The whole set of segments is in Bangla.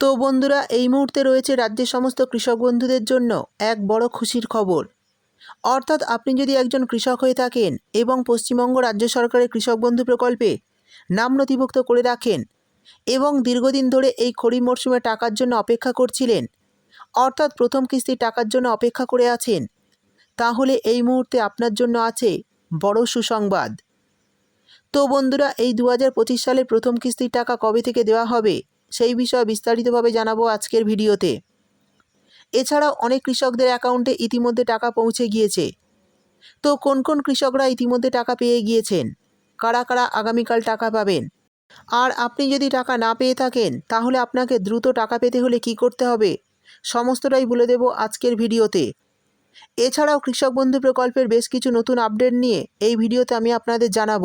তো বন্ধুরা, এই মুহূর্তে রয়েছে রাজ্যের সমস্ত কৃষক বন্ধুদের জন্য এক বড় খুশির খবর। অর্থাৎ আপনি যদি একজন কৃষক হয়ে থাকেন এবং পশ্চিমবঙ্গ রাজ্য সরকারের কৃষক বন্ধু প্রকল্পে নাম নথিভুক্ত করে রাখেন এবং দীর্ঘদিন ধরে এই খরিফ মরশুমে টাকার জন্য অপেক্ষা করছিলেন, অর্থাৎ প্রথম কিস্তির টাকার জন্য অপেক্ষা করে আছেন, তাহলে এই মুহূর্তে আপনার জন্য আছে বড় সুসংবাদ। তো বন্ধুরা, এই দু সালের প্রথম কিস্তির টাকা কবে থেকে দেওয়া হবে? সেই বিষয়ে বিস্তারিতভাবে জানাব আজকের ভিডিওতে। এছাড়াও অনেক কৃষকদের অ্যাকাউন্টে ইতিমধ্যে টাকা পৌঁছে গিয়েছে। তো কোন কোন কৃষকরা ইতিমধ্যে টাকা পেয়ে গিয়েছেন? কারা কারা আগামীকাল টাকা পাবেন? আর আপনি যদি টাকা না পেয়ে থাকেন, তাহলে আপনাকে দ্রুত টাকা পেতে হলে কি করতে হবে? সমস্তটাই বলে দেব আজকের ভিডিওতে। এছাড়াও কৃষক বন্ধু প্রকল্পের বেশ কিছু নতুন আপডেট নিয়ে এই ভিডিওতে আমি আপনাদের জানাব।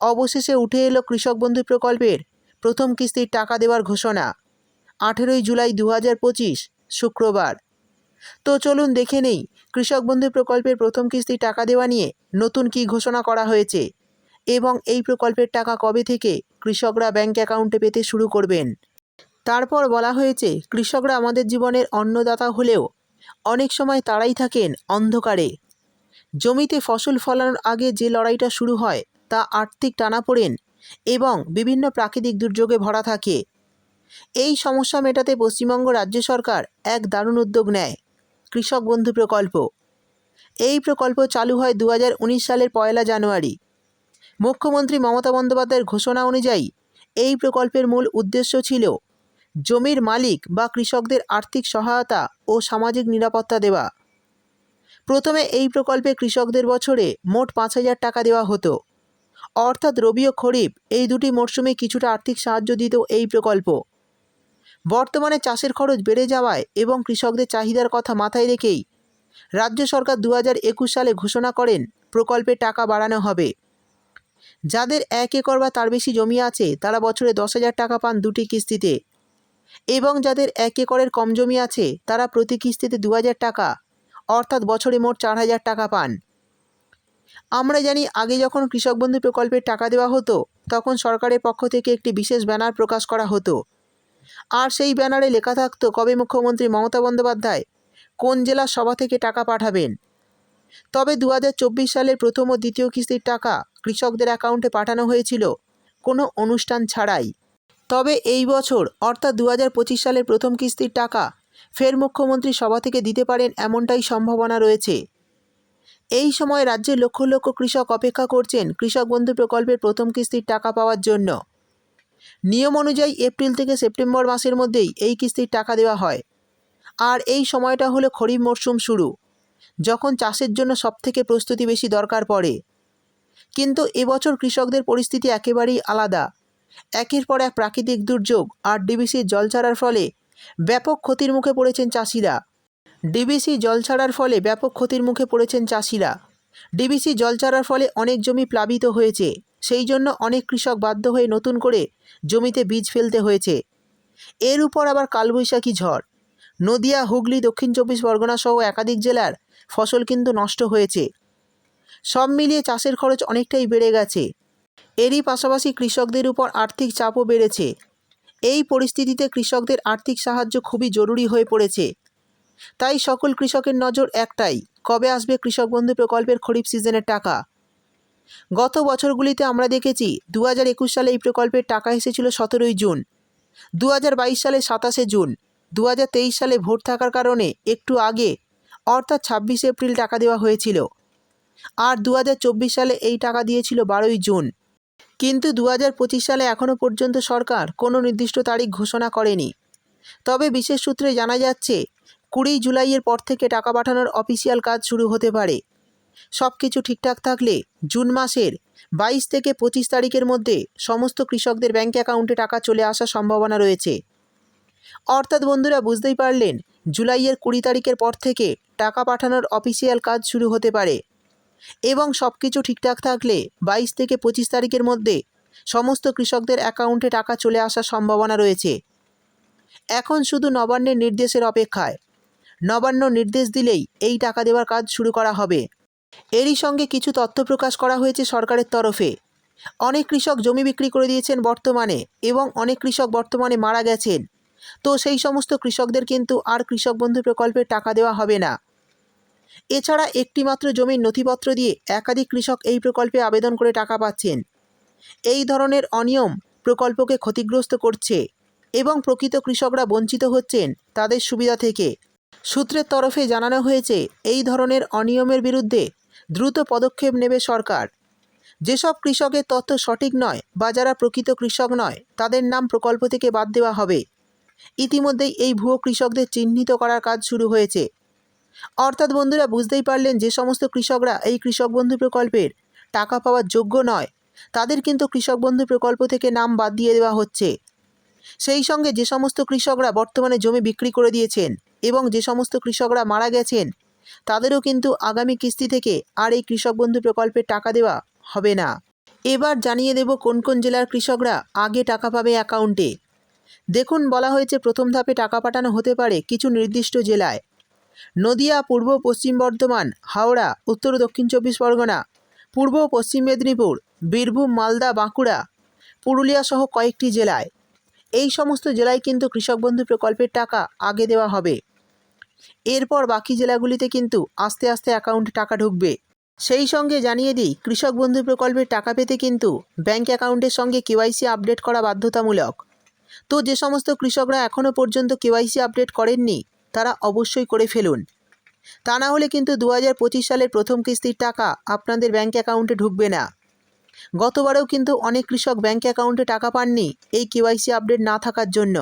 অবশেষে উঠে এলো কৃষক বন্ধু প্রকল্পের প্রথম কিস্তির টাকা দেওয়ার ঘোষণা। আঠেরোই জুলাই দু হাজার পঁচিশ, শুক্রবার। তো চলুন দেখে নেই কৃষক বন্ধু প্রকল্পের প্রথম কিস্তির টাকা দেওয়া নিয়ে নতুন কি ঘোষণা করা হয়েছে এবং এই প্রকল্পের টাকা কবে থেকে কৃষকরা ব্যাংক অ্যাকাউন্টে পেতে শুরু করবেন। তারপর বলা হয়েছে, কৃষকরা আমাদের জীবনের অন্নদাতা হলেও অনেক সময় তারাই থাকেন অন্ধকারে। জমিতে ফসল ফলানোর আগে যে লড়াইটা শুরু হয় তা আর্থিক টানাপোড়েন এবং বিভিন্ন প্রাকৃতিক দুর্যোগে ভরা থাকে। এই সমস্যা মেটাতে পশ্চিমবঙ্গ রাজ্য সরকার এক দারুণ উদ্যোগ নেয়, কৃষক বন্ধু প্রকল্প। এই প্রকল্প চালু হয় দু হাজার উনিশ সালের পয়লা জানুয়ারি। মুখ্যমন্ত্রী মমতা বন্দ্যোপাধ্যায়ের ঘোষণা অনুযায়ী এই প্রকল্পের মূল উদ্দেশ্য ছিল জমির মালিক বা কৃষকদের আর্থিক সহায়তা ও সামাজিক নিরাপত্তা দেওয়া। প্রথমে এই প্রকল্পে কৃষকদের বছরে মোট পাঁচ হাজার টাকা দেওয়া হতো। অর্থাৎ রবি ও খরিফ, এই দুটি মরশুমে কিছুটা আর্থিক সাহায্য দিত এই প্রকল্প। বর্তমানে চাষের খরচ বেড়ে যাওয়ায় এবং কৃষকদের চাহিদার কথা মাথায় রেখেই রাজ্য সরকার দু সালে ঘোষণা করেন, প্রকল্পে টাকা বাড়ানো হবে। যাদের এক একর বা তার বেশি জমি আছে, তারা বছরে দশ হাজার টাকা পান দুটি কিস্তিতে। এবং যাদের এক একরের কম জমি আছে, তারা প্রতি কিস্তিতে দু হাজার টাকা, অর্থাৎ বছরে মোট চার হাজার টাকা পান। আমরা জানি আগে যখন কৃষক বন্ধু প্রকল্পের টাকা দেওয়া হতো, তখন সরকারের পক্ষ থেকে একটি বিশেষ ব্যানার প্রকাশ করা হতো। আর সেই ব্যানারে লেখা থাকতো, কবে মুখ্যমন্ত্রী মমতা বন্দ্যোপাধ্যায় কোন জেলার সভা থেকে টাকা পাঠাবেন? তবে দু হাজার চব্বিশ সালের প্রথম ও দ্বিতীয় কিস্তির টাকা কৃষকদের অ্যাকাউন্টে পাঠানো হয়েছিল, কোনো অনুষ্ঠান ছাড়াই। তবে এই বছর, অর্থাৎ দু হাজার পঁচিশ সালের প্রথম কিস্তির টাকা ফের মুখ্যমন্ত্রী সভা থেকে দিতে পারেন এমনটাই সম্ভাবনা রয়েছে। এই সময় রাজ্যের লক্ষ লক্ষ কৃষক অপেক্ষা করছেন কৃষক বন্ধু প্রকল্পের প্রথম কিস্তির টাকা পাওয়ার জন্য। নিয়ম অনুযায়ী এপ্রিল থেকে সেপ্টেম্বর মাসের মধ্যেই এই কিস্তির টাকা দেওয়া হয়। আর এই সময়টা হলো খরিফ মরশুম শুরু, যখন চাষের জন্য সবথেকে প্রস্তুতি বেশি দরকার পড়ে। কিন্তু এবছর কৃষকদের পরিস্থিতি একেবারেই আলাদা। একের পর এক প্রাকৃতিক দুর্যোগ আর ডিবিসির জল ছাড়ার ফলে ব্যাপক ক্ষতির মুখে পড়েছেন চাষিরা। ডিবিসি জল ছাড়ার ফলে ব্যাপক ক্ষতির মুখে পড়েছেন চাষিরা। ডিবিসি জল ছাড়ার ফলে অনেক জমি প্লাবিত হয়েছে, সেই জন্য অনেক কৃষক বাধ্য হয়ে নতুন করে জমিতে বীজ ফেলতে হয়েছে। এর উপর আবার কালবৈশাখী ঝড়। নদিয়া, হুগলি, দক্ষিণ চব্বিশ পরগনা সহ একাধিক জেলার ফসল কিন্তু নষ্ট হয়েছে। সব মিলিয়ে চাষের খরচ অনেকটাই বেড়ে গেছে। এরই পাশাপাশি কৃষকদের উপর আর্থিক চাপও বেড়েছে। এই পরিস্থিতিতে কৃষকদের আর্থিক সাহায্য খুবই জরুরি হয়ে পড়েছে। তাই সকল কৃষকের নজর একটাই, কবে আসবে কৃষক বন্ধু প্রকল্পের খরিফ সিজনের টাকা? গত বছরগুলিতে আমরা দেখেছি দু হাজার একুশ সালে এই প্রকল্পের টাকা এসেছিল সতেরোই জুন দু হাজার বাইশ সালে সাতাশে জুন দু হাজার তেইশ সালে ভোট থাকার কারণে একটু আগে, অর্থাৎ ছাব্বিশে এপ্রিল টাকা দেওয়া হয়েছিল। আর দু হাজার চব্বিশ সালে এই টাকা দিয়েছিল বারোই জুন। কিন্তু দু হাজার পঁচিশ সালে এখনও পর্যন্ত সরকার কোনো নির্দিষ্ট তারিখ ঘোষণা করেনি। তবে বিশেষ সূত্রে জানা যাচ্ছে কুড়ি জুলাইয়ের পর থেকে টাকা পাঠানোর অফিসিয়াল কাজ শুরু হতে পারে। সব কিছু ঠিকঠাক থাকলে জুন মাসের বাইশ থেকে পঁচিশ তারিখের মধ্যে সমস্ত কৃষকদের ব্যাঙ্ক অ্যাকাউন্টে টাকা চলে আসার সম্ভাবনা রয়েছে। অর্থাৎ বন্ধুরা, বুঝতেই পারলেন, জুলাইয়ের কুড়ি তারিখের পর থেকে টাকা পাঠানোর অফিসিয়াল কাজ শুরু হতে পারে। এবং সব কিছু ঠিকঠাক থাকলে বাইশ থেকে পঁচিশ তারিখের মধ্যে সমস্ত কৃষকদের অ্যাকাউন্টে টাকা চলে আসার সম্ভাবনা রয়েছে। এখন শুধু নবান্নের নির্দেশের অপেক্ষায় নবান্ন নির্দেশ দিলেই এই টাকা দেওয়ার কাজ শুরু করা হবে। এরই সঙ্গে কিছু তথ্য প্রকাশ করা হয়েছে সরকারের তরফে। অনেক কৃষক জমি বিক্রি করে দিয়েছেন বর্তমানে এবং অনেক কৃষক বর্তমানে মারা গেছেন। তো সেই সমস্ত কৃষকদের কিন্তু আর কৃষক বন্ধু প্রকল্পের টাকা দেওয়া হবে না। এছাড়া একটিমাত্র জমির নথিপত্র দিয়ে একাধিক কৃষক এই প্রকল্পে আবেদন করে টাকা পাচ্ছেন। এই ধরনের অনিয়ম প্রকল্পকে ক্ষতিগ্রস্ত করছে এবং প্রকৃত কৃষকরা বঞ্চিত হচ্ছেন তাদের সুবিধা থেকে। সূত্রের তরফে জানানো হয়েছে, এই ধরনের অনিয়মের বিরুদ্ধে দ্রুত পদক্ষেপ নেবে সরকার। যেসব কৃষকের তথ্য সঠিক নয় বা যারা প্রকৃত কৃষক নয়, তাদের নাম প্রকল্প থেকে বাদ দেওয়া হবে। ইতিমধ্যেই এই ভুয়ো কৃষকদের চিহ্নিত করার কাজ শুরু হয়েছে। অর্থাৎ বন্ধুরা, বুঝতেই পারলেন যে সমস্ত কৃষকরা এই কৃষক বন্ধু প্রকল্পের টাকা পাওয়ার যোগ্য নয়, তাদের কিন্তু কৃষক বন্ধু প্রকল্প থেকে নাম বাদ দিয়ে দেওয়া হচ্ছে। সেই সঙ্গে যে সমস্ত কৃষকরা বর্তমানে জমি বিক্রি করে দিয়েছেন এবং যে সমস্ত কৃষকরা মারা গেছেন, তাদেরও কিন্তু আগামী কিস্তি থেকে আর এই কৃষক বন্ধু প্রকল্পের টাকা দেওয়া হবে না। এবার জানিয়ে দেব কোন কোন জেলার কৃষকরা আগে টাকা পাবে অ্যাকাউন্টে। দেখুন, বলা হয়েছে প্রথম ধাপে টাকা পাঠানো হতে পারে কিছু নির্দিষ্ট জেলায়। নদিয়া, পূর্ব পশ্চিম বর্ধমান, হাওড়া, উত্তর দক্ষিণ চব্বিশ পরগনা, পূর্ব পশ্চিম মেদিনীপুর, বীরভূম, মালদা, বাঁকুড়া, পুরুলিয়া সহ কয়েকটি জেলায়। এই সমস্ত জেলায় কিন্তু কৃষক বন্ধু প্রকল্পের টাকা আগে দেওয়া হবে। এরপর বাকি জেলাগুলিতে কিন্তু আস্তে আস্তে অ্যাকাউন্টে টাকা ঢুকবে। সেই সঙ্গে জানিয়ে দিই, কৃষক বন্ধু প্রকল্পের টাকা পেতে কিন্তু ব্যাংক অ্যাকাউন্টের সঙ্গে কেওয়াইসি আপডেট করা বাধ্যতামূলক। তো যে সমস্ত কৃষকরা এখনও পর্যন্ত কেওয়াইসি আপডেট করেননি, তারা অবশ্যই করে ফেলুন। তা না হলে কিন্তু দু হাজার পঁচিশ সালের প্রথম কিস্তির টাকা আপনাদের ব্যাংক অ্যাকাউন্টে ঢুকবে না। গতবারেও কিন্তু অনেক কৃষক ব্যাঙ্ক অ্যাকাউন্টে টাকা পাননি এই কেওয়াইসি আপডেট না থাকার জন্য।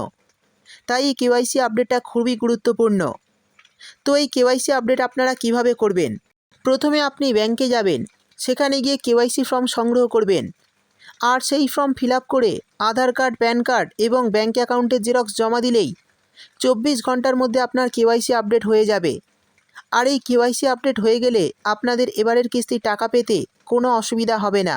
তাই এই কেওয়াইসি আপডেটটা খুবই গুরুত্বপূর্ণ। তো এই কেওয়াইসি আপডেট আপনারা কীভাবে করবেন? প্রথমে আপনি ব্যাংকে যাবেন, সেখানে গিয়ে কেওয়াইসি ফর্ম সংগ্রহ করবেন। আর সেই ফর্ম ফিল করে Aadhaar card, PAN card bank bank অ্যাকাউন্টের জেরক্স জমা দিলেই চব্বিশ ঘণ্টার মধ্যে আপনার কেওয়াইসি আপডেট হয়ে যাবে। আর এই কেওয়াইসি আপডেট হয়ে গেলে আপনাদের এবারের কিস্তি টাকা পেতে কোনো অসুবিধা হবে না।